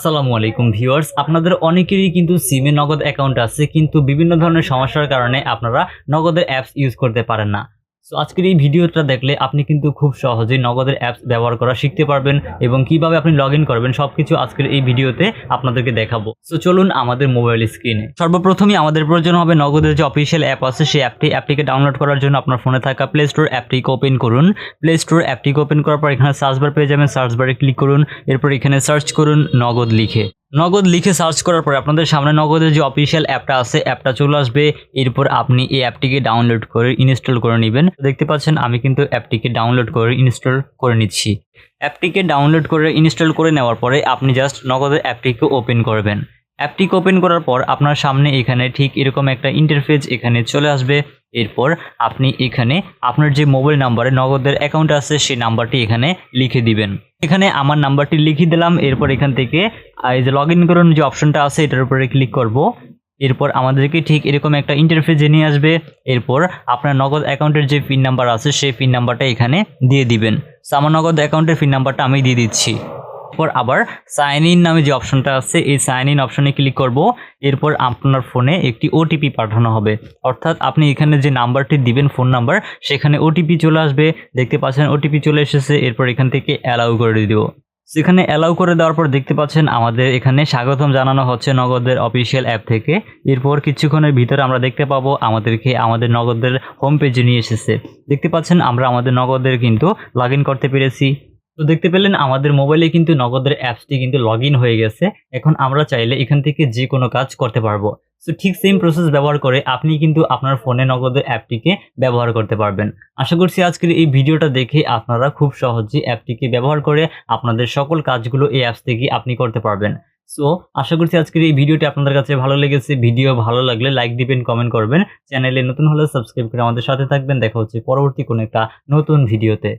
আসসালামু আলাইকুম ভিউয়ার্স, আপনাদের অনেকেরই কিন্তু সিমে নগদ অ্যাকাউন্ট আছে, কিন্তু বিভিন্ন ধরনের সমস্যার কারণে আপনারা নগদের অ্যাপস ইউজ করতে পারেন না। সো আজকের এই ভিডিওটা দেখলে আপনি কিন্তু খুব সহজেই নগদের অ্যাপস ব্যবহার করা শিখতে পারবেন এবং কীভাবে আপনি লগ করবেন, সবকিছু আজকের এই ভিডিওতে আপনাদেরকে দেখাবো। সো চলুন আমাদের মোবাইল স্ক্রিনে সর্বপ্রথমই আমাদের প্রয়োজন হবে নগদের যে অফিসিয়াল অ্যাপ আছে, সেই অ্যাপটি অ্যাপটিকে ডাউনলোড করার জন্য আপনার ফোনে থাকা প্লে স্টোর অ্যাপটিকে ওপেন করুন। প্লে স্টোর অ্যাপটিকে ওপেন করার পর এখানে সার্চ বার পেয়ে যাবেন। সার্চ বারে ক্লিক করুন। এরপর এখানে সার্চ করুন নগদ লিখে। নগদ লিখে সার্চ করার পরে আপনাদের সামনে নগদের যে অফিসিয়াল অ্যাপটা আছে অ্যাপটা চলে আসবে। এরপর আপনি এই অ্যাপটিকে ডাউনলোড করে ইনস্টল করে নেবেন। দেখতে পাচ্ছেন, আমি কিন্তু অ্যাপটিকে ডাউনলোড করে ইনস্টল করে নিচ্ছি। অ্যাপটিকে ডাউনলোড করে ইনস্টল করে নেওয়ার পরে আপনি জাস্ট নগদের অ্যাপটিকে ওপেন করবেন। অ্যাপটিকে ওপেন করার পর আপনার সামনে এখানে ঠিক এরকম একটা ইন্টারফেস এখানে চলে আসবে। এরপর আপনি এখানে আপনার যে মোবাইল নাম্বারে নগদের অ্যাকাউন্ট আছে, সেই নাম্বারটি এখানে লিখে দিবেন। এখানে আমার নাম্বারটি লিখে দিলাম। এরপর এখান থেকে এই যে লগ ইন করুন যে অপশনটা আছে, এটার উপরে ক্লিক করব। এরপর আমাদেরকে ঠিক এরকম একটা ইন্টারফেসে নিয়ে আসবে। এরপর আপনার নগদ অ্যাকাউন্টের যে পিন নাম্বার আছে, সেই পিন নাম্বারটা এখানে দিয়ে দিবেন। আমার নগদ অ্যাকাউন্টের পিন নাম্বারটা আমি দিয়ে দিচ্ছি। এরপর আবার সাইন ইন নামে যে অপশনটা আছে, এই সাইন ইন অপশনে ক্লিক করব। এরপর আপনার ফোনে একটি ওটিপি পাঠানো হবে। অর্থাৎ আপনি এখানে যে নাম্বারটি দিবেন ফোন নাম্বার সেখানে ওটিপি চলে আসবে। দেখতে পাচ্ছেন ওটিপি চলে এসেছে। এরপর এখান থেকে অ্যালাউ করে দিব। সেখানে অ্যালাউ করে দেওয়ার পর দেখতে পাচ্ছেন আমাদের এখানে স্বাগতম জানানো হচ্ছে নগদের অফিসিয়াল অ্যাপ থেকে। এরপর কিছুক্ষণের ভিতরে আমরা দেখতে পাবো আমাদেরকে আমাদের নগদের হোম পেজে নিয়ে এসেছে। দেখতে পাচ্ছেন আমরা আমাদের নগদের কিন্তু লগ করতে পেরেছি। তো দেখতে পেলেন আমাদের মোবাইলে কিন্তু নগদের অ্যাপসটি কিন্তু লগ হয়ে গেছে। এখন আমরা চাইলে এখান থেকে যে কোনো কাজ করতে পারব। সো ঠিক সেম প্রসেস ব্যবহার করে আপনি কিন্তু আপনার ফোনে নগদের অ্যাপটিকে ব্যবহার করতে পারবেন। আশা করছি আজকের এই ভিডিওটা দেখে আপনারা খুব সহজেই অ্যাপটিকে ব্যবহার করে আপনাদের সকল কাজগুলো এই অ্যাপস থেকে আপনি করতে পারবেন। সো আশা করছি আজকের এই ভিডিওটি আপনাদের কাছে ভালো লেগেছে। ভিডিও ভালো লাগলে লাইক দিবেন কমেন্ট করবেন। চ্যানেলে নতুন হলে সাবস্ক্রাইব করে আমাদের সাথে থাকবেন। দেখা হচ্ছে পরবর্তী কোনো একটা নতুন ভিডিওতে।